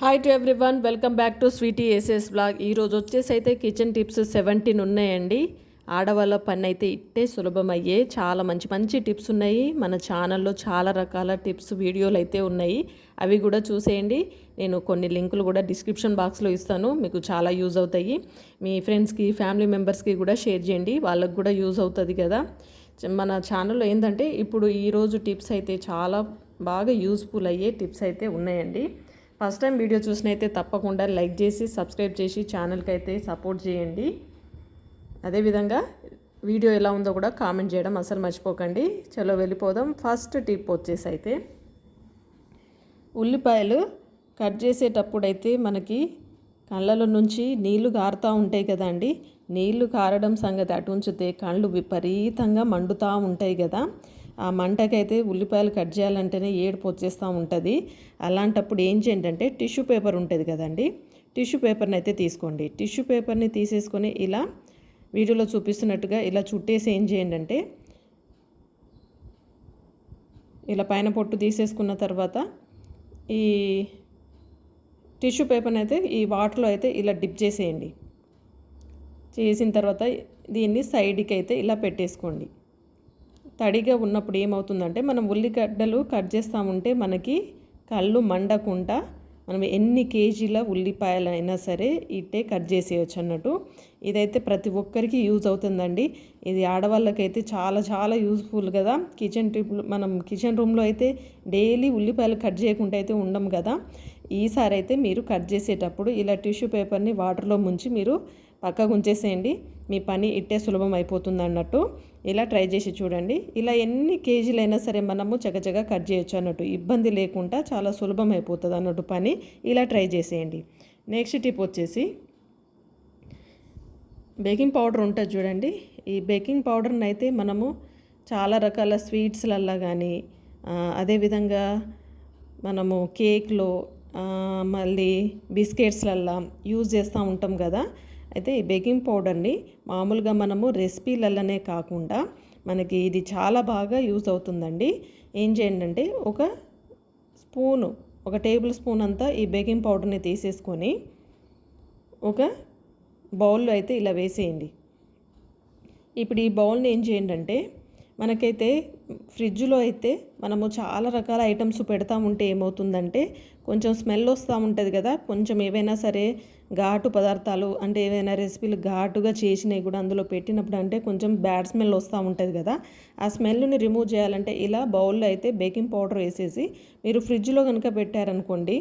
Hi to everyone welcome back to sweety aces blog ఈరోజు వచ్చేసి అయితే కిచెన్ టిప్స్ సెవెంటీన్ ఉన్నాయండి. ఆడవాళ్ళ పని అయితే ఇట్టే సులభమయ్యే. చాలా మంచి మంచి టిప్స్ ఉన్నాయి. మన ఛానల్లో చాలా రకాల టిప్స్ వీడియోలు అయితే ఉన్నాయి. అవి కూడా చూసేయండి. నేను కొన్ని లింకులు కూడా డిస్క్రిప్షన్ బాక్స్లో ఇస్తాను. మీకు చాలా యూజ్ అవుతాయి. మీ ఫ్రెండ్స్కి ఫ్యామిలీ మెంబర్స్కి కూడా షేర్ చేయండి. వాళ్ళకి కూడా యూజ్ అవుతుంది కదా. మన ఛానల్లో ఏంటంటే ఇప్పుడు ఈరోజు టిప్స్ అయితే చాలా బాగా యూస్ఫుల్ అయ్యే టిప్స్ అయితే ఉన్నాయండి. ఫస్ట్ టైం వీడియో చూసినైతే తప్పకుండా లైక్ చేసి సబ్స్క్రైబ్ చేసి ఛానల్కి అయితే సపోర్ట్ చేయండి. అదేవిధంగా వీడియో ఎలా ఉందో కూడా కామెంట్ చేయడం అసలు మర్చిపోకండి. చలో వెళ్ళిపోదాం. ఫస్ట్ టిప్ వచ్చేసి అయితే ఉల్లిపాయలు కట్ చేసేటప్పుడు అయితే మనకి కళ్ళలో నుంచి నీళ్ళు కారుతూ ఉంటాయి కదండి. నీళ్ళు కారడం సంగతి అటు ఉంచితే కళ్ళు విపరీతంగా మండుతూ ఉంటాయి కదా. ఆ మంటకైతే ఉల్లిపాయలు కట్ చేయాలంటేనే ఏడుపు వచ్చేస్తూ ఉంటుంది. అలాంటప్పుడు ఏం చేయండి అంటే టిష్యూ పేపర్ ఉంటుంది కదండి టిష్యూ పేపర్ని అయితే తీసుకోండి. టిష్యూ పేపర్ని తీసేసుకొని ఇలా వీడియోలో చూపిస్తున్నట్టుగా ఇలా చుట్టేసి ఏం చేయండి అంటే ఇలా పైన పొట్టు తీసేసుకున్న తర్వాత ఈ టిష్యూ పేపర్ని అయితే ఈ వాటర్లో అయితే ఇలా డిప్ చేసేయండి. చేసిన తర్వాత దీన్ని సైడ్కి అయితే ఇలా పెట్టేసుకోండి. తడిగా ఉన్నప్పుడు ఏమవుతుందంటే మనం ఉల్లిగడ్డలు కట్ చేస్తూ ఉంటే మనకి కళ్ళు మండకుండా మనం ఎన్ని కేజీల ఉల్లిపాయలైనా సరే ఇట్టే కట్ చేసేయచ్చు అన్నట్టు. ఇదైతే ప్రతి ఒక్కరికి యూజ్ అవుతుందండి. ఇది ఆడవాళ్ళకైతే చాలా చాలా యూజ్ఫుల్ కదా. కిచెన్ ట్రిప్ మనం కిచెన్ రూమ్లో అయితే డైలీ ఉల్లిపాయలు కట్ చేయకుండా అయితే ఉండం కదా. ఈసారి అయితే మీరు కట్ చేసేటప్పుడు ఇలా టిష్యూ పేపర్ని వాటర్లో ముంచి మీరు పక్కకు ఉంచేసేయండి. మీ పని ఇట్టే సులభం అయిపోతుంది అన్నట్టు. ఇలా ట్రై చేసి చూడండి. ఇలా ఎన్ని కేజీలైనా సరే మనము చకచగా కట్ చేయొచ్చు అన్నట్టు. ఇబ్బంది లేకుండా చాలా సులభం అయిపోతుంది అన్నట్టు పని ఇలా ట్రై చేసేయండి. నెక్స్ట్ టిప్ వచ్చేసి బేకింగ్ పౌడర్ ఉంటుంది చూడండి. ఈ బేకింగ్ పౌడర్ని అయితే మనము చాలా రకాల స్వీట్స్లల్లో కానీ అదేవిధంగా మనము కేక్లో మళ్ళీ బిస్కెట్స్లల్లా యూజ్ చేస్తూ ఉంటాం కదా. అయితే ఈ బేకింగ్ పౌడర్ని మామూలుగా మనము రెసిపీలలోనే కాకుండా మనకి ఇది చాలా బాగా యూజ్ అవుతుందండి. ఏం చేయండి అంటే ఒక స్పూను ఒక టేబుల్ స్పూన్ అంతా ఈ బేకింగ్ పౌడర్ని తీసేసుకొని ఒక బౌల్లో అయితే ఇలా వేసేయండి. ఇప్పుడు ఈ బౌల్ని ఏం చేయండి అంటే మనకైతే ఫ్రిడ్జ్లో అయితే మనము చాలా రకాల ఐటమ్స్ పెడతా ఉంటే ఏమవుతుందంటే కొంచెం స్మెల్ వస్తూ ఉంటుంది కదా కొంచెం ఏవైనా సరే ఘాటు పదార్థాలు అంటే ఏదైనా రెసిపీలు ఘాటుగా చేసినవి కూడా అందులో పెట్టినప్పుడు అంటే కొంచెం బ్యాడ్ స్మెల్ వస్తూ ఉంటుంది కదా ఆ స్మెల్ని రిమూవ్ చేయాలంటే ఇలా బౌల్లో అయితే బేకింగ్ పౌడర్ వేసేసి మీరు ఫ్రిడ్జ్లో కనుక పెట్టారనుకోండి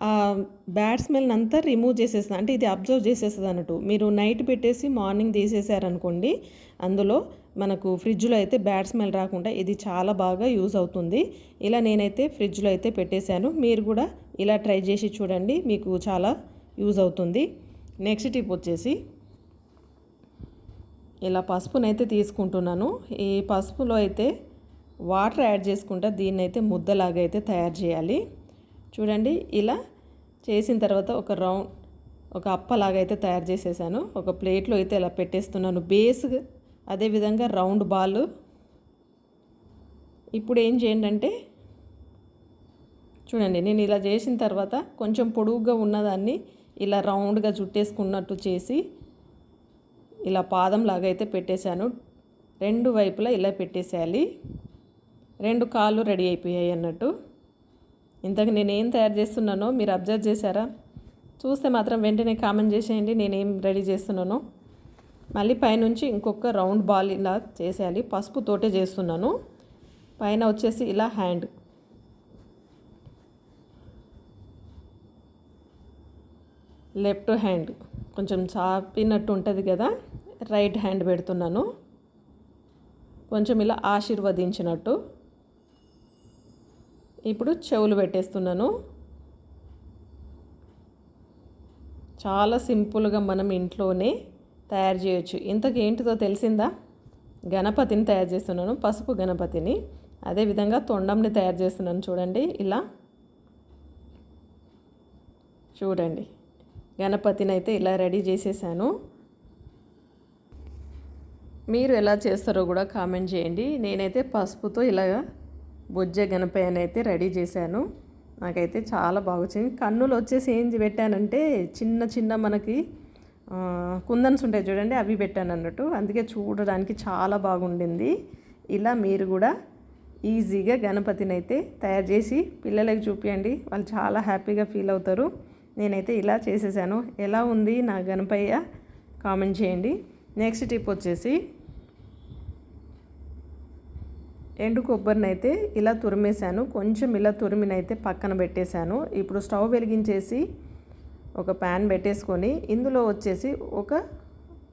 ఆ బ్యాడ్ స్మెల్ అంతా రిమూవ్ చేసేస్తుంది అంటే ఇది అబ్జర్వ్ చేసేస్తుంది అన్నట్టు. మీరు నైట్ పెట్టేసి మార్నింగ్ తీసేసారనుకోండి అందులో మనకు ఫ్రిడ్జ్లో అయితే బ్యాడ్ స్మెల్ రాకుండా ఇది చాలా బాగా యూజ్ అవుతుంది. ఇలా నేనైతే ఫ్రిడ్జ్లో అయితే పెట్టేశాను. మీరు కూడా ఇలా ట్రై చేసి చూడండి మీకు చాలా యూజ్ అవుతుంది. నెక్స్ట్ టిప్ వచ్చేసి ఇలా పసుపునైతే తీసుకుంటున్నాను. ఈ పసుపులో అయితే వాటర్ యాడ్ చేసుకుంటా దీన్ని అయితే ముద్దలాగా అయితే తయారు చేయాలి. చూడండి ఇలా చేసిన తర్వాత ఒక రౌండ్ ఒక అప్పలాగా అయితే తయారు చేసేసాను. ఒక ప్లేట్లో అయితే ఇలా పెట్టేస్తున్నాను. బేస్ అదేవిధంగా రౌండ్ బాల్. ఇప్పుడు ఏం చేయండి అంటే చూడండి నేను ఇలా చేసిన తర్వాత కొంచెం పొడుగుగా ఉన్నదాన్ని ఇలా రౌండ్గా చుట్టేసుకున్నట్టు చేసి ఇలా పాదం లాగా అయితే పెట్టేశాను. రెండు వైపులా ఇలా పెట్టేసేయాలి. రెండు కాళ్ళు రెడీ అయిపోయాయి అన్నట్టు. ఇంతకు నేనేం తయారు చేస్తున్నానో మీరు అబ్జర్వ్ చేశారా? చూస్తే మాత్రం వెంటనే కామెంట్ చేసేయండి. నేనేం రెడీ చేస్తున్నానో. మళ్ళీ పైనుంచి ఇంకొక రౌండ్ బాల్ ఇలా చేసేయాలి. పసుపు తోటే చేస్తున్నాను. పైన వచ్చేసి ఇలా హ్యాండ్. లెఫ్ట్ హ్యాండ్ కొంచెం చాపినట్టు ఉంటుంది కదా రైట్ హ్యాండ్ పెడుతున్నాను. కొంచెం ఇలా ఆశీర్వదించినట్టు. ఇప్పుడు చెవులు పెట్టేస్తున్నాను. చాలా సింపుల్గా మనం ఇంట్లోనే తయారు చేయొచ్చు. ఇంతకు ఏంటిదో తెలిసిందా? గణపతిని తయారు చేస్తున్నాను పసుపు గణపతిని. అదేవిధంగా తొండంని తయారు చేస్తున్నాను చూడండి ఇలా. చూడండి. గణపతిని అయితే ఇలా రెడీ చేసేసాను. మీరు ఎలా చేస్తారో కూడా కామెంట్ చేయండి. నేనైతే పసుపుతో ఇలా బొజ్జ గణపయ్యని అయితే రెడీ చేశాను. నాకైతే చాలా బాగా వచ్చింది. కన్నులు వచ్చేసి ఏం పెట్టానంటే చిన్న చిన్న మనకి కుందన్స్ ఉంటాయి చూడండి అవి పెట్టాను అన్నట్టు. అందుకే చూడడానికి చాలా బాగుండింది. ఇలా మీరు కూడా ఈజీగా గణపతిని అయితే తయారు చేసి పిల్లలకి చూపించండి వాళ్ళు చాలా హ్యాపీగా ఫీల్ అవుతారు. నేనైతే ఇలా చేసేసాను. ఎలా ఉంది నా గణపయ్య? కామెంట్ చేయండి. నెక్స్ట్ టిప్ వచ్చేసి ఎండు కొబ్బరిని అయితే ఇలా తురిమేశాను. కొంచెం ఇలా తురిమినైతే పక్కన పెట్టేశాను. ఇప్పుడు స్టవ్ వెలిగించేసి ఒక ప్యాన్ పెట్టేసుకొని ఇందులో వచ్చేసి ఒక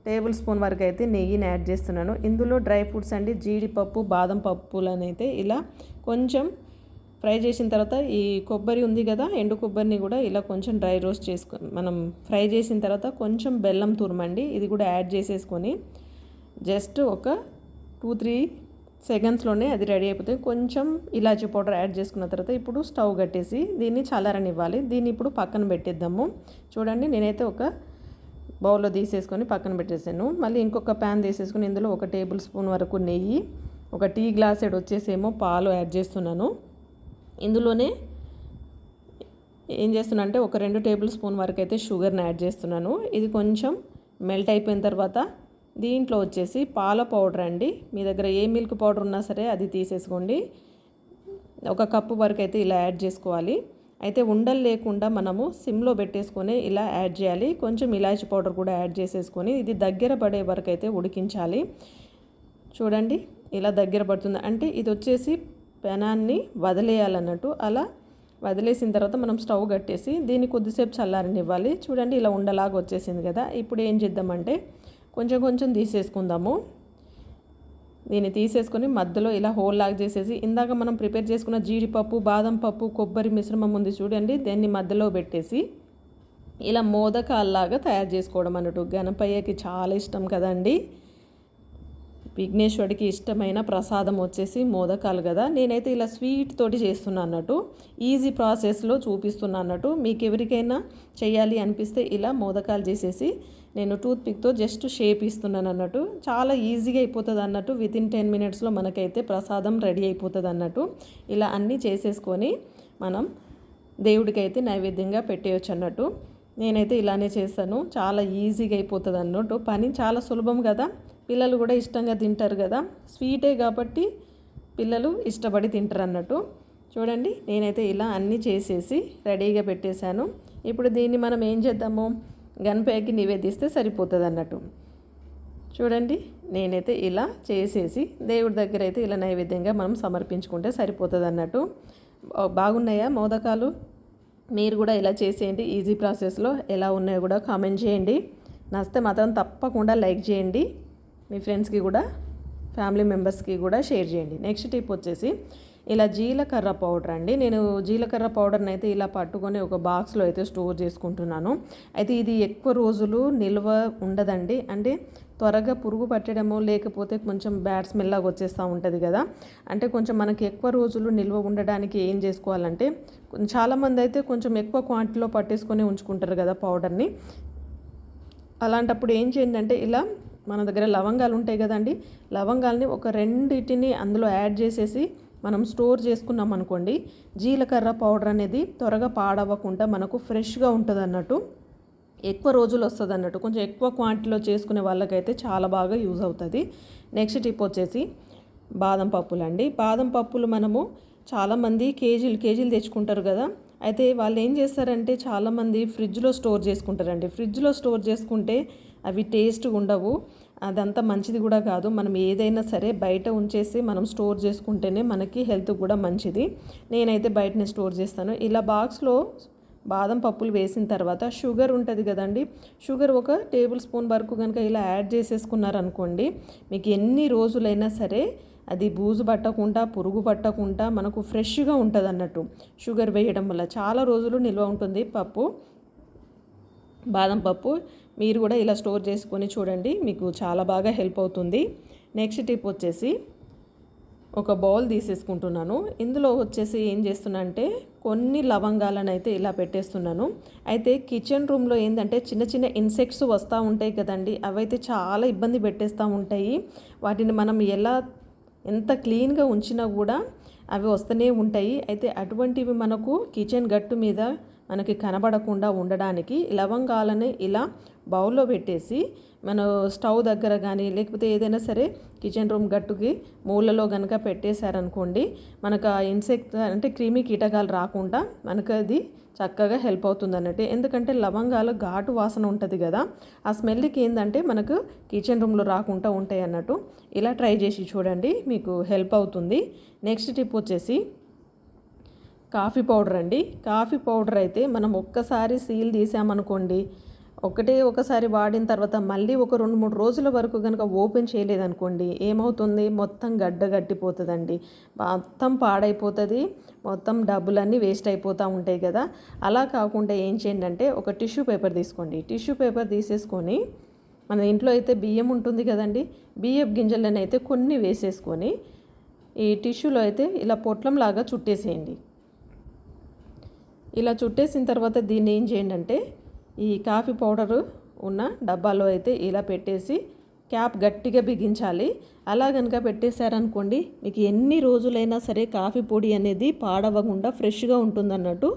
టేబుల్ స్పూన్ వరకు అయితే నెయ్యిని యాడ్ చేస్తున్నాను. ఇందులో డ్రై ఫ్రూట్స్ అండి జీడిపప్పు బాదం పప్పులను అయితే ఇలా కొంచెం ఫ్రై చేసిన తర్వాత ఈ కొబ్బరి ఉంది కదా ఎండు కొబ్బరిని కూడా ఇలా కొంచెం డ్రై రోస్ట్ చేసుకో మనం ఫ్రై చేసిన తర్వాత కొంచెం బెల్లం తురమండి ఇది కూడా యాడ్ చేసేసుకొని జస్ట్ ఒక టూ త్రీ సెకండ్స్లోనే అది రెడీ అయిపోతుంది. కొంచెం ఇలాచీ పౌడర్ యాడ్ చేసుకున్న తర్వాత ఇప్పుడు స్టవ్ కట్టేసి దీన్ని చల్లారనివ్వాలి. దీన్ని ఇప్పుడు పక్కన పెట్టేద్దాము. చూడండి నేనైతే ఒక బౌల్లో తీసేసుకొని పక్కన పెట్టేసాను. మళ్ళీ ఇంకొక ప్యాన్ తీసేసుకొని ఇందులో ఒక టేబుల్ స్పూన్ వరకు నెయ్యి ఒక టీ గ్లాసెడ్ వచ్చేసేమో పాలు యాడ్ చేస్తున్నాను. ఇందులోనే ఏం చేస్తున్నా అంటే ఒక రెండు టేబుల్ స్పూన్ వరకు అయితే షుగర్ని యాడ్ చేస్తున్నాను. ఇది కొంచెం మెల్ట్ అయిపోయిన తర్వాత దీంట్లో వచ్చేసి పాల పౌడర్ అండి. మీ దగ్గర ఏ మిల్క్ పౌడర్ ఉన్నా సరే అది తీసేసుకోండి. ఒక కప్పు వరకు అయితే ఇలా యాడ్ చేసుకోవాలి. అయితే ఉండలు లేకుండా మనము సిమ్లో పెట్టేసుకొని ఇలా యాడ్ చేయాలి. కొంచెం ఇలాచి పౌడర్ కూడా యాడ్ చేసేసుకొని ఇది దగ్గర పడే వరకు అయితే ఉడికించాలి. చూడండి ఇలా దగ్గర పడుతుంది. అంటే ఇది వచ్చేసి పెనాన్ని వదిలేయాలన్నట్టు అలా వదిలేసిన తర్వాత మనం స్టవ్ కట్టేసి దీన్ని కొద్దిసేపు చల్లారనివ్వాలి. చూడండి ఇలా ఉండలాగా వచ్చేసింది కదా. ఇప్పుడు ఏం చేద్దామంటే కొంచెం కొంచెం తీసేసుకుందాము. దీన్ని తీసేసుకొని మధ్యలో ఇలా హోల్ లాగా చేసేసి ఇందాక మనం ప్రిపేర్ చేసుకున్న జీడిపప్పు బాదం పప్పు కొబ్బరి మిశ్రమం ఉంది చూడండి. దాన్ని మధ్యలో పెట్టేసి ఇలా మోదకాల్లాగా తయారు చేసుకోవడం అన్నట్టు. గణపయ్యకి చాలా ఇష్టం కదండి. విఘ్నేశ్వరుడికి ఇష్టమైన ప్రసాదం వచ్చేసి మోదకాలు కదా. నేనైతే ఇలా స్వీట్ తోటి చేస్తున్నా అన్నట్టు ఈజీ ప్రాసెస్లో చూపిస్తున్నా అన్నట్టు మీకు ఎవరికైనా చేయాలి అనిపిస్తే ఇలా మోదకాలు చేసేసి నేను టూత్ పిక్తో జస్ట్ షేప్ ఇస్తున్నాను అన్నట్టు. చాలా ఈజీగా అయిపోతుంది అన్నట్టు విత్ ఇన్ టెన్ మినిట్స్లో మనకైతే ప్రసాదం రెడీ అయిపోతుంది అన్నట్టు. ఇలా అన్నీ చేసేసుకొని మనం దేవుడికైతే నైవేద్యంగా పెట్టేయచ్చు అన్నట్టు. నేనైతే ఇలానే చేస్తాను. చాలా ఈజీగా అయిపోతుంది అన్నట్టు. పని చాలా సులభం కదా. పిల్లలు కూడా ఇష్టంగా తింటారు కదా. స్వీటే కాబట్టి పిల్లలు ఇష్టపడి తింటారు అన్నట్టు చూడండి నేనైతే ఇలా అన్నీ చేసేసి రెడీగా పెట్టేశాను. ఇప్పుడు దీన్ని మనం ఏం చేద్దాము? గణపయ్యకి నివేదిస్తే సరిపోతుంది అన్నట్టు చూడండి నేనైతే ఇలా చేసేసి దేవుడి దగ్గర అయితే ఇలా నైవేద్యంగా మనం సమర్పించుకుంటే సరిపోతుంది అన్నట్టు బాగున్నాయా మోదకాలు? మీరు కూడా ఇలా చేసేయండి. ఈజీ ప్రాసెస్లో ఎలా ఉన్నాయో కూడా కామెంట్ చేయండి. నచ్చితే మాత్రం తప్పకుండా లైక్ చేయండి. మీ ఫ్రెండ్స్కి కూడా ఫ్యామిలీ మెంబర్స్కి కూడా షేర్ చేయండి. నెక్స్ట్ టిప్ వచ్చేసి ఇలా జీలకర్ర పౌడర్ అండి. నేను జీలకర్ర పౌడర్ని అయితే ఇలా పట్టుకొని ఒక బాక్స్లో అయితే స్టోర్ చేసుకుంటున్నాను. అయితే ఇది ఎక్కువ రోజులు నిల్వ ఉండదండి. అంటే త్వరగా పురుగు పట్టడము లేకపోతే కొంచెం బ్యాడ్ స్మెల్ లాగా వచ్చేస్తూ ఉంటుంది కదా. అంటే కొంచెం మనకి ఎక్కువ రోజులు నిల్వ ఉండడానికి ఏం చేసుకోవాలంటే చాలామంది అయితే కొంచెం ఎక్కువ క్వాంటిటీలో పట్టేసుకొని ఉంచుకుంటారు కదా పౌడర్ని. అలాంటప్పుడు ఏం చేయండి అంటే ఇలా మన దగ్గర లవంగాలు ఉంటాయి కదండి లవంగాల్ని ఒక రెండిటిని అందులో యాడ్ చేసేసి మనం స్టోర్ చేసుకున్నాం అనుకోండి జీలకర్ర పౌడర్ అనేది త్వరగా పాడవ్వకుండా మనకు ఫ్రెష్గా ఉంటుంది అన్నట్టు ఎక్కువ రోజులు వస్తుంది అన్నట్టు కొంచెం ఎక్కువ క్వాంటిటీలో చేసుకునే వాళ్ళకైతే చాలా బాగా యూజ్ అవుతుంది. నెక్స్ట్ టిప్ వచ్చేసి బాదం పప్పులు అండి బాదం పప్పులు మనము చాలామంది కేజీలు కేజీలు తెచ్చుకుంటారు కదా అయితే వాళ్ళు ఏం చేస్తారంటే చాలామంది ఫ్రిడ్జ్లో స్టోర్ చేసుకుంటారండి. ఫ్రిడ్జ్లో స్టోర్ చేసుకుంటే అవి టేస్ట్ ఉండవు. అదంతా మంచిది కూడా కాదు. మనం ఏదైనా సరే బయట ఉంచేసి మనం స్టోర్ చేసుకుంటేనే మనకి హెల్త్ కూడా మంచిది. నేనైతే బయటనే స్టోర్ చేస్తాను. ఇలా బాక్స్లో బాదం పప్పులు వేసిన తర్వాత షుగర్ ఉంటుంది కదండి. షుగర్ ఒక టేబుల్ స్పూన్ వరకు కనుక ఇలా యాడ్ చేసేసుకున్నారనుకోండి మీకు ఎన్ని రోజులైనా సరే అది బూజు పట్టకుండా పురుగు పట్టకుండా మనకు ఫ్రెష్గా ఉంటుంది అన్నట్టు. షుగర్ వేయడం వల్ల చాలా రోజులు నిల్వ ఉంటుంది పప్పు బాదం పప్పు. మీరు కూడా ఇలా స్టోర్ చేసుకొని చూడండి మీకు చాలా బాగా హెల్ప్ అవుతుంది. నెక్స్ట్ టిప్ వచ్చేసి ఒక బౌల్ తీసేసుకుంటున్నాను. ఇందులో వచ్చేసి ఏం చేస్తున్నా అంటే కొన్ని లవంగాలను అయితే ఇలా పెట్టేస్తున్నాను. అయితే కిచెన్ రూమ్లో ఏంటంటే చిన్న చిన్న ఇన్సెక్ట్స్ వస్తూ ఉంటాయి కదండి అవైతే చాలా ఇబ్బంది పెట్టేస్తూ ఉంటాయి. వాటిని మనం ఎలా ఎంత క్లీన్గా ఉంచినా కూడా అవి వస్తూనే ఉంటాయి. అయితే అటువంటివి మనకు కిచెన్ గట్టు మీద మనకి కనబడకుండా ఉండడానికి లవంగాలని ఇలా బౌల్లో పెట్టేసి మన స్టవ్ దగ్గర కానీ లేకపోతే ఏదైనా సరే కిచెన్ రూమ్ గట్టుకి మూలలో కనుక పెట్టేశారనుకోండి మనకు ఆ ఇన్సెక్ట్ అంటే క్రిమి కీటకాలు రాకుండా మనకు అది చక్కగా హెల్ప్ అవుతుంది అన్నట్టు ఎందుకంటే లవంగాలు ఘాటు వాసన ఉంటుంది కదా ఆ స్మెల్కి ఏంటంటే మనకు కిచెన్ రూమ్లో రాకుండా ఉంటాయి అన్నట్టు. ఇలా ట్రై చేసి చూడండి మీకు హెల్ప్ అవుతుంది. నెక్స్ట్ టిప్ వచ్చేసి కాఫీ పౌడర్ అండి. కాఫీ పౌడర్ అయితే మనం ఒక్కసారి సీల్ తీసామనుకోండి ఒకటే ఒకసారి వాడిన తర్వాత మళ్ళీ ఒక రెండు మూడు రోజుల వరకు కనుక ఓపెన్ చేయలేదనుకోండి ఏమవుతుంది? మొత్తం గడ్డ గట్టిపోతుందండి. మొత్తం పాడైపోతుంది. మొత్తం డబ్బులన్నీ వేస్ట్ అయిపోతూ ఉంటాయి కదా. అలా కాకుండా ఏం చేయండి అంటే ఒక టిష్యూ పేపర్ తీసుకోండి. టిష్యూ పేపర్ తీసేసుకొని మన ఇంట్లో అయితే బియ్యం ఉంటుంది కదండి. బియ్యపు గింజలను అయితే కొన్ని వేసేసుకొని ఈ టిష్యూలో అయితే ఇలా పొట్లంలాగా చుట్టేసేయండి. ఇలా చుట్టేసిన తర్వాత దీన్ని ఏం చేయండి అంటే ఈ కాఫీ పౌడరు ఉన్న డబ్బాలో అయితే ఇలా పెట్టేసి క్యాప్ గట్టిగా బిగించాలి. అలా కనుక పెట్టేశారనుకోండి మీకు ఎన్ని రోజులైనా సరే కాఫీ పొడి అనేది పాడవకుండా ఫ్రెష్గా ఉంటుందన్నట్టు.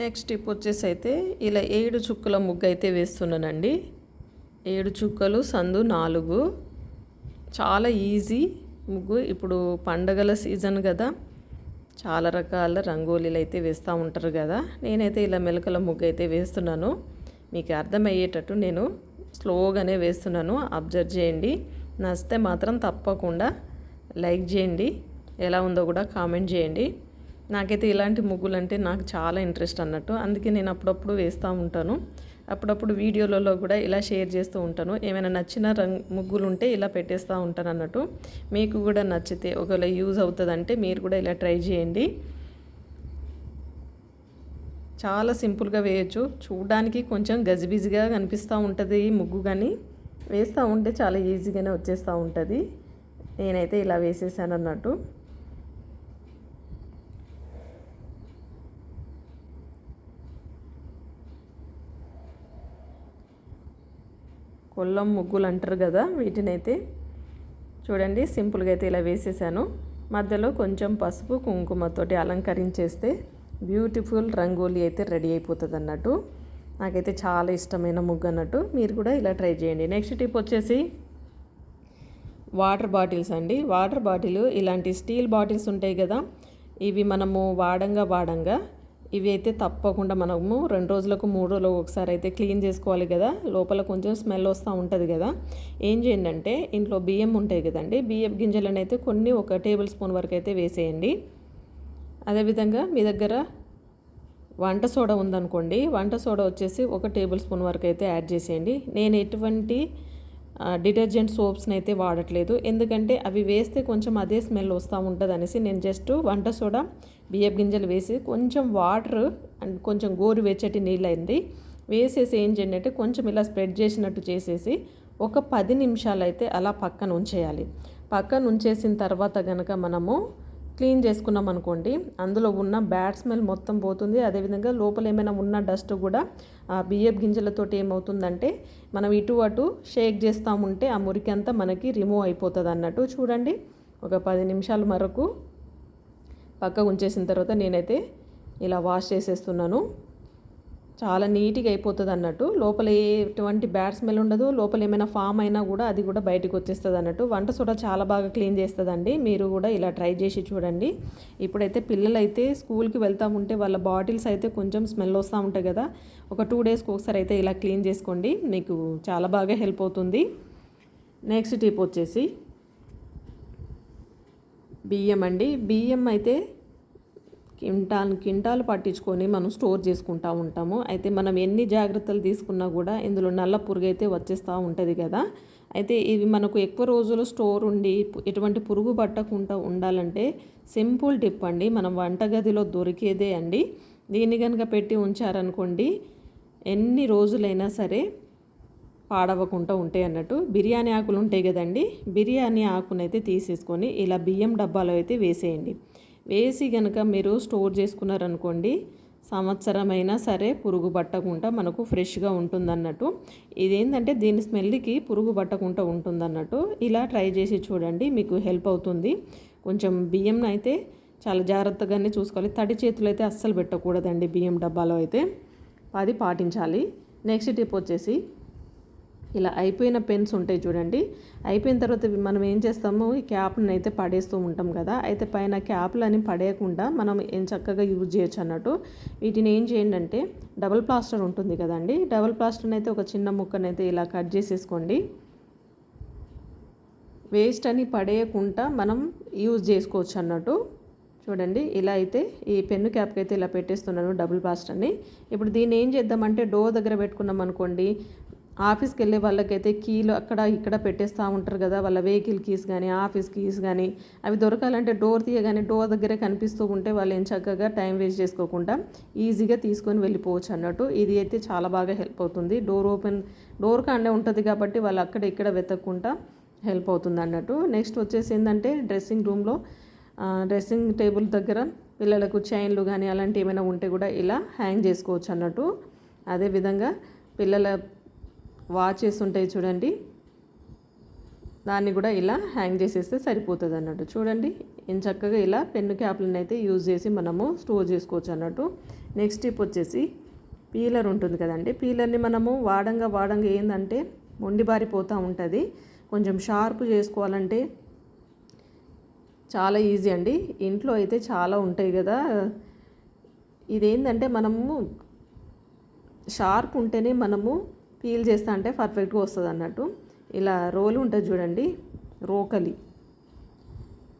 నెక్స్ట్ టిప్ వచ్చేసి అయితే ఇలా ఏడు చుక్కల ముగ్గు అయితే వేస్తున్నానండి. ఏడు చుక్కలు సందు నాలుగు. చాలా ఈజీ ముగ్గు. ఇప్పుడు పండగల సీజన్ కదా చాలా రకాల రంగోలీలు అయితే వేస్తూ ఉంటారు కదా. నేనైతే ఇలా మెలకల ముగ్గు అయితే వేస్తున్నాను. మీకు అర్థమయ్యేటట్టు నేను స్లోగానే వేస్తున్నాను. అబ్జర్వ్ చేయండి. నచ్చితే మాత్రం తప్పకుండా లైక్ చేయండి. ఎలా ఉందో కూడా కామెంట్ చేయండి. నాకైతే ఇలాంటి ముగ్గులు అంటే నాకు చాలా ఇంట్రెస్ట్ అన్నట్టు. అందుకే నేను అప్పుడప్పుడు వేస్తూ ఉంటాను. అప్పుడప్పుడు వీడియోలలో కూడా ఇలా షేర్ చేస్తూ ఉంటాను. ఏమైనా నచ్చిన రంగ్ ముగ్గులు ఉంటే ఇలా పెట్టేస్తూ ఉంటాను అన్నట్టు మీకు కూడా నచ్చితే ఒకవేళ యూజ్ అవుతుందంటే మీరు కూడా ఇలా ట్రై చేయండి. చాలా సింపుల్గా వేయచ్చు. చూడడానికి కొంచెం గజిబిజిగా కనిపిస్తూ ఉంటుంది ఈ ముగ్గు కానీ. వేస్తూ ఉంటే చాలా ఈజీగానే వచ్చేస్తూ ఉంటుంది. నేనైతే ఇలా వేసేసాను అన్నట్టు కొల్లం ముగ్గులు అంటారు కదా వీటినైతే చూడండి సింపుల్గా అయితే ఇలా వేసేసాను. మధ్యలో కొంచెం పసుపు కుంకుమతోటి అలంకరించేస్తే బ్యూటిఫుల్ రంగోలీ అయితే రెడీ అయిపోతుంది అన్నట్టు నాకైతే చాలా ఇష్టమైన ముగ్గు అన్నట్టు. మీరు కూడా ఇలా ట్రై చేయండి. నెక్స్ట్ టిప్ వచ్చేసి వాటర్ బాటిల్స్ అండి. వాటర్ బాటిల్ ఇలాంటి స్టీల్ బాటిల్స్ ఉంటాయి కదా ఇవి మనము వాడంగా వాడంగా ఇవి అయితే తప్పకుండా మనము రెండు రోజులకు మూడు రోజులకు ఒకసారి అయితే క్లీన్ చేసుకోవాలి కదా. లోపల కొంచెం స్మెల్ వస్తూ ఉంటుంది కదా. ఏం చేయండి అంటే ఇంట్లో బియ్యం ఉంటాయి కదండి. బియ్యం గింజలను అయితే కొన్ని ఒక టేబుల్ స్పూన్ వరకు అయితే వేసేయండి. అదేవిధంగా మీ దగ్గర వంట సోడా ఉందనుకోండి వంట సోడా వచ్చేసి ఒక టేబుల్ స్పూన్ వరకు అయితే యాడ్ చేసేయండి. నేను ఎటువంటి డిటర్జెంట్ సోప్స్ని అయితే వాడట్లేదు. ఎందుకంటే అవి వేస్తే కొంచెం అదే స్మెల్ వస్తూ ఉంటుంది అనేసి నేను జస్ట్ వంట సోడా బియ్యపు గింజలు వేసి కొంచెం వాటర్ అండ్ కొంచెం గోరు వెచ్చటి నీళ్ళైంది. వేసేసి ఏం చేయండి అంటే కొంచెం ఇలా స్ప్రెడ్ చేసినట్టు చేసేసి ఒక పది నిమిషాలు అయితే అలా పక్కన ఉంచేయాలి. పక్కన ఉంచేసిన తర్వాత కనుక మనము క్లీన్ చేసుకున్నాం అనుకోండి అందులో ఉన్న బ్యాడ్ స్మెల్ మొత్తం పోతుంది. అదేవిధంగా లోపల ఏమైనా ఉన్న డస్ట్ కూడా ఆ బియ్యపు గింజలతోటి ఏమవుతుందంటే మనం ఇటు అటు షేక్ చేస్తూ ఉంటే ఆ మురికి అంతా మనకి రిమూవ్ అయిపోతుంది అన్నట్టు చూడండి. ఒక పది నిమిషాల వరకు పక్కకు ఉంచేసిన తర్వాత నేనైతే ఇలా వాష్ చేసేస్తున్నాను. చాలా నీట్గా అయిపోతుంది అన్నట్టు లోపల ఎటువంటి బ్యాడ్ స్మెల్ ఉండదు. లోపల ఏమైనా ఫామ్ అయినా కూడా అది కూడా బయటకు వచ్చేస్తుంది అన్నట్టు వంట సోడా చాలా బాగా క్లీన్ చేస్తుందండి. మీరు కూడా ఇలా ట్రై చేసి చూడండి. ఇప్పుడైతే పిల్లలైతే స్కూల్కి వెళ్తూ ఉంటే వాళ్ళ బాటిల్స్ అయితే కొంచెం స్మెల్ వస్తూ ఉంటాయి కదా. ఒక టూ డేస్కి ఒకసారి అయితే ఇలా క్లీన్ చేసుకోండి. మీకు చాలా బాగా హెల్ప్ అవుతుంది. నెక్స్ట్ టిప్ వచ్చేసి బియ్యం అండి. బియ్యం అయితే కింటాల్ కింటాలు పట్టించుకొని మనం స్టోర్ చేసుకుంటూ ఉంటాము. అయితే మనం ఎన్ని జాగ్రత్తలు తీసుకున్నా కూడా ఇందులో నల్ల పురుగు అయితే వచ్చేస్తూ ఉంటుంది కదా. అయితే ఇవి మనకు ఎక్కువ రోజులు స్టోర్ ఉండి ఎటువంటి పురుగు పట్టకుండా ఉండాలంటే సింపుల్ టిప్ అండి. మనం వంటగదిలో దొరికేదే అండి. దీన్ని కనుక పెట్టి ఉంచారనుకోండి ఎన్ని రోజులైనా సరే పాడవకుండా ఉంటాయి అన్నట్టు. బిర్యానీ ఆకులు ఉంటాయి కదండి. బిర్యానీ ఆకునైతే తీసేసుకొని ఇలా బియ్యం డబ్బాలో అయితే వేసేయండి. వేసి కనుక మీరు స్టోర్ చేసుకున్నారనుకోండి సంవత్సరమైనా సరే పురుగు పట్టకుండా మనకు ఫ్రెష్గా ఉంటుందన్నట్టు. ఇదేంటంటే దీని స్మెల్కి పురుగు పట్టకుండా ఉంటుందన్నట్టు. ఇలా ట్రై చేసి చూడండి మీకు హెల్ప్ అవుతుంది. కొంచెం బియ్యం అయితే చాలా జాగ్రత్తగానే చూసుకోవాలి. తడి చేతులు అయితే అస్సలు పెట్టకూడదండి బియ్యం డబ్బాలో అయితే. అది పాటించాలి. నెక్స్ట్ టిప్ వచ్చేసి ఇలా అయిపోయిన పెన్స్ ఉంటాయి చూడండి. అయిపోయిన తర్వాత మనం ఏం చేస్తాము? ఈ క్యాప్ని అయితే పడేస్తూ ఉంటాం కదా. అయితే పైన క్యాప్లని పడేయకుండా మనం ఏం చక్కగా యూజ్ చేయొచ్చు అన్నట్టు. వీటిని ఏం చేయండి అంటే ప్లాస్టర్ ఉంటుంది కదండి. డబల్ ప్లాస్టర్ని అయితే ఒక చిన్న ముక్కనైతే ఇలా కట్ చేసేసుకోండి. వేస్ట్ అని పడేయకుండా మనం యూజ్ చేసుకోవచ్చు అన్నట్టు. చూడండి ఇలా అయితే ఈ పెన్ను క్యాప్కి అయితే ఇలా పెట్టేస్తున్నాను డబుల్ ప్లాస్టర్ని. ఇప్పుడు దీన్ని ఏం చేద్దామంటే డోర్ దగ్గర పెట్టుకున్నాం అనుకోండి. ఆఫీస్కి వెళ్ళే వాళ్ళకైతే కీలు అక్కడ ఇక్కడ పెట్టేస్తూ ఉంటారు కదా వాళ్ళ వెహికల్ కీస్ కానీ ఆఫీస్ కీస్ కానీ అవి దొరకాలంటే డోర్ తీయగానే డోర్ దగ్గరే కనిపిస్తూ ఉంటే వాళ్ళు ఏం చక్కగా టైం వేస్ట్ చేసుకోకుండా ఈజీగా తీసుకొని వెళ్ళిపోవచ్చు అన్నట్టు. ఇది అయితే చాలా బాగా హెల్ప్ అవుతుంది. డోర్ ఓపెన్ డోర్ కాండే ఉంటుంది కాబట్టి వాళ్ళు అక్కడ ఇక్కడ వెతకకుండా హెల్ప్ అవుతుంది అన్నట్టు. నెక్స్ట్ వచ్చేసి ఏంటంటే డ్రెస్సింగ్ రూమ్లో డ్రెస్సింగ్ టేబుల్ దగ్గర పిల్లలకు చైన్లు కానీ అలాంటివి ఏమైనా ఉంటే కూడా ఇలా హ్యాంగ్ చేసుకోవచ్చు అన్నట్టు. అదేవిధంగా పిల్లల వాచెస్ ఉంటాయి చూడండి. దాన్ని కూడా ఇలా హ్యాంగ్ చేసేస్తే సరిపోతుంది అన్నట్టు. చూడండి నేను చక్కగా ఇలా పెన్ను క్యాప్లను అయితే యూజ్ చేసి మనము స్టోర్ చేసుకోవచ్చు అన్నట్టు. నెక్స్ట్ టిప్ వచ్చేసి పీలర్ ఉంటుంది కదండి. పీలర్ని మనము వాడంగా వాడంగా ఏంటంటే మొండిబారిపోతూ ఉంటుంది. కొంచెం షార్ప్ చేసుకోవాలంటే చాలా ఈజీ అండి. ఇంట్లో అయితే చాలా ఉంటాయి కదా. ఇదేంటంటే మనము షార్ప్ ఉంటేనే మనము పీల్ చేస్తా అంటే పర్ఫెక్ట్గా వస్తుంది అన్నట్టు. ఇలా రోలు ఉంటుంది చూడండి రోకలి.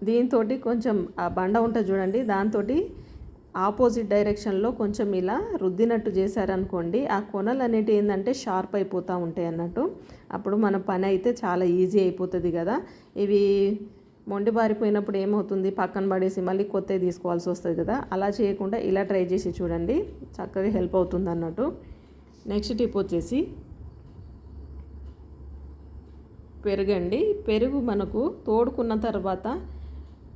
దీంతో కొంచెం ఆ బండ ఉంటుంది చూడండి దాంతో ఆపోజిట్ డైరెక్షన్లో కొంచెం ఇలా రుద్దినట్టు చేశారనుకోండి ఆ కొనలు అనేటివి ఏంటంటే షార్ప్ అయిపోతూ ఉంటాయి అన్నట్టు. అప్పుడు మన పని అయితే చాలా ఈజీ అయిపోతుంది కదా. ఇవి మొండి బారిపోయినప్పుడు ఏమవుతుంది? పక్కన పడేసి మళ్ళీ కొత్తవి తీసుకోవాల్సి వస్తుంది కదా. అలా చేయకుండా ఇలా ట్రై చేసి చూడండి చక్కగా హెల్ప్ అవుతుంది అన్నట్టు. నెక్స్ట్ టిప్ వచ్చేసి పెరుగండి. పెరుగు మనకు తోడుకున్న తర్వాత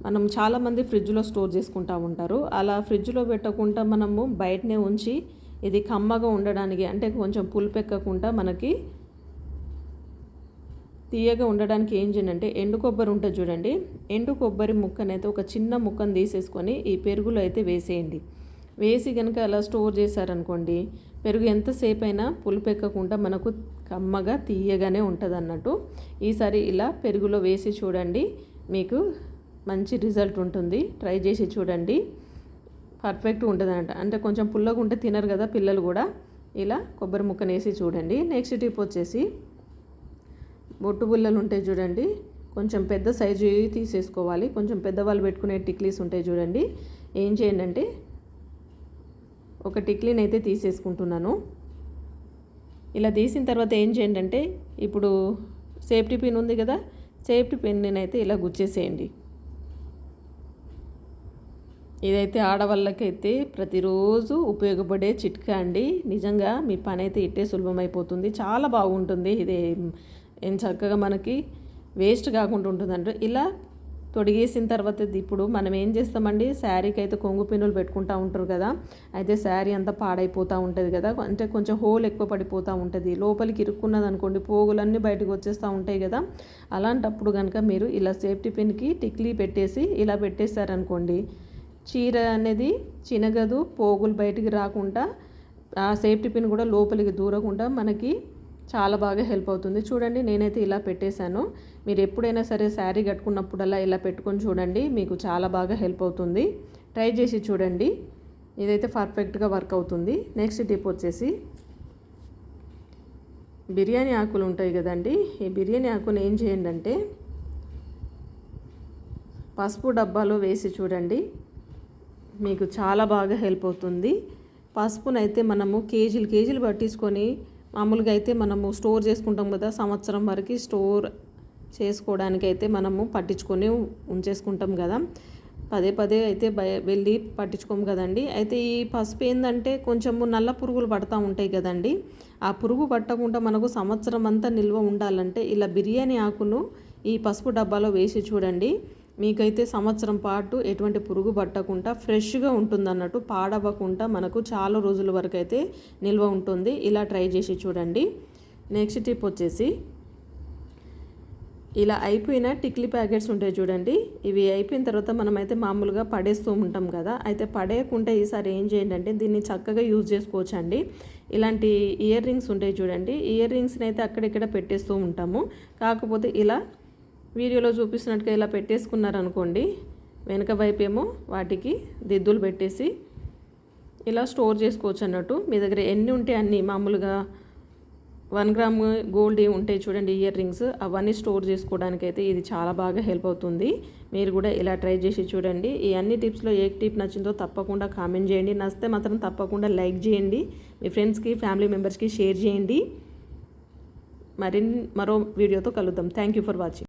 మనం చాలామంది ఫ్రిడ్జ్లో స్టోర్ చేసుకుంటూ ఉంటారు. అలా ఫ్రిడ్జ్లో పెట్టకుండా మనము బయటనే ఉంచి ఇది కమ్మగా ఉండడానికి అంటే కొంచెం పులిపెక్కకుండా మనకి తీయగా ఉండడానికి ఏం చేయండి అంటే ఎండు కొబ్బరి ఉంటుంది చూడండి. ఎండు కొబ్బరి ముక్కనైతే ఒక చిన్న ముక్కను తీసేసుకొని ఈ పెరుగులో అయితే వేసేయండి. వేసి కనుక అలా స్టోర్ చేశారనుకోండి పెరుగు ఎంతసేపు అయినా పులుపెక్కకుండా మనకు కమ్మగా తీయగానే ఉంటుంది అన్నట్టు ఈసారి ఇలా పెరుగులో వేసి చూడండి. మీకు మంచి రిజల్ట్ ఉంటుంది. ట్రై చేసి చూడండి. పర్ఫెక్ట్గా ఉంటుంది అనమాట అంటే కొంచెం పుల్లగా ఉంటే తినరు కదా పిల్లలు కూడా. ఇలా కొబ్బరి ముక్కను వేసి చూడండి. నెక్స్ట్ టిప్ వచ్చేసి బొట్టు బుల్లలు ఉంటాయి చూడండి. కొంచెం పెద్ద సైజు తీసేసుకోవాలి. కొంచెం పెద్దవాళ్ళు పెట్టుకునే టిక్లీస్ ఉంటాయి చూడండి. ఏం చేయండి అంటే ఒక టిక్లీని అయితే తీసేసుకుంటున్నాను. ఇలా తీసిన తర్వాత ఏం చేయండి అంటే ఇప్పుడు సేఫ్టీ పిన్ ఉంది కదా సేఫ్టీ పిన్ని అయితే ఇలా గుచ్చేసేయండి. ఇదైతే ఆడవాళ్ళకైతే ప్రతిరోజు ఉపయోగపడే చిట్కా అండి. నిజంగా మీ పని అయితే ఇట్టే సులభమైపోతుంది చాలా బాగుంటుంది. ఇది ఏం చక్కగా మనకి వేస్ట్ కాకుండా ఉంటుందంటే ఇలా తొడిగేసిన తర్వాత ఇప్పుడు మనం ఏం చేస్తామండి? శారీకి అయితే కొంగు పిన్నులు పెట్టుకుంటూ ఉంటారు కదా అయితే శారీ అంతా పాడైపోతూ ఉంటుంది కదా అంటే కొంచెం హోల్ ఎక్కువ పడిపోతూ ఉంటుంది. లోపలికి ఇరుక్కున్నది అనుకోండి పోగులన్నీ బయటకు వచ్చేస్తూ ఉంటాయి కదా. అలాంటప్పుడు కనుక మీరు ఇలా సేఫ్టీ పిన్కి టిక్లీ పెట్టేసి ఇలా పెట్టేశారనుకోండి చీర అనేది చినగదు పోగులు బయటికి రాకుండా ఆ సేఫ్టీ పిన్ కూడా లోపలికి దూరకుండా మనకి చాలా బాగా హెల్ప్ అవుతుంది. చూడండి నేనైతే ఇలా పెట్టేశాను. మీరు ఎప్పుడైనా సరే శారీ కట్టుకున్నప్పుడల్లా ఇలా పెట్టుకొని చూడండి మీకు చాలా బాగా హెల్ప్ అవుతుంది. ట్రై చేసి చూడండి. ఇదైతే పర్ఫెక్ట్గా వర్క్ అవుతుంది. నెక్స్ట్ టిప్ వచ్చేసి బిర్యానీ ఆకులు ఉంటాయి కదండి ఈ బిర్యానీ ఆకులు ఏం చేయండి అంటే పసుపు డబ్బాలో వేసి చూడండి. మీకు చాలా బాగా హెల్ప్ అవుతుంది. పసుపునైతే మనము కేజీలు కేజీలు పట్టించుకొని మామూలుగా అయితే మనము స్టోర్ చేసుకుంటాం కదా సంవత్సరం వరకు స్టోర్ చేసుకోవడానికి అయితే మనము పట్టించుకొని ఉంచేసుకుంటాం కదా. పదే పదే అయితే బయ వెళ్ళి పట్టించుకోము కదండి. అయితే ఈ పసుపు ఏంటంటే కొంచెము నల్ల పురుగులు పడతా ఉంటాయి కదండి. ఆ పురుగు పట్టకుండా మనకు సంవత్సరం అంతా నిల్వ ఉండాలంటే ఇలా బిర్యానీ ఆకును ఈ పసుపు డబ్బాలో వేసి చూడండి. మీకైతే సంవత్సరం పాటు ఎటువంటి పురుగు పట్టకుండా ఫ్రెష్గా ఉంటుంది అన్నట్టు పాడవకుండా మనకు చాలా రోజుల వరకు అయితే నిల్వ ఉంటుంది. ఇలా ట్రై చేసి చూడండి. నెక్స్ట్ టిప్ వచ్చేసి ఇలా అయిపోయిన టిక్లీ ప్యాకెట్స్ ఉంటాయి చూడండి. ఇవి అయిపోయిన తర్వాత మనమైతే మామూలుగా పడేస్తూ ఉంటాం కదా. అయితే పడేయకుండా ఈసారి ఏం చేయండి అంటే దీన్ని చక్కగా యూజ్ చేసుకోవచ్చు అండి ఇలాంటి ఇయర్ రింగ్స్ ఉంటాయి చూడండి. ఇయర్ రింగ్స్ని అయితే అక్కడిక్కడ పెట్టేస్తూ ఉంటాము. కాకపోతే ఇలా వీడియోలో చూపిస్తున్నట్టుగా ఇలా పెట్టేసుకున్నారనుకోండి వెనక వైపేమో వాటికి దిద్దులు పెట్టేసి ఇలా స్టోర్ చేసుకోవచ్చు అన్నట్టు మీ దగ్గర ఎన్ని ఉంటే అన్ని మామూలుగా వన్ గ్రామ్ గోల్డ్ ఉంటాయి చూడండి ఇయర్ రింగ్స్ అవన్నీ స్టోర్ చేసుకోవడానికి అయితే ఇది చాలా బాగా హెల్ప్ అవుతుంది. మీరు కూడా ఇలా ట్రై చేసి చూడండి. ఈ అన్ని టిప్స్లో ఏ టిప్ నచ్చిందో తప్పకుండా కామెంట్ చేయండి. నచ్చితే మాత్రం తప్పకుండా లైక్ చేయండి. మీ ఫ్రెండ్స్కి ఫ్యామిలీ మెంబర్స్కి షేర్ చేయండి. మరి మరో వీడియోతో కలుద్దాం. Thank you for watching.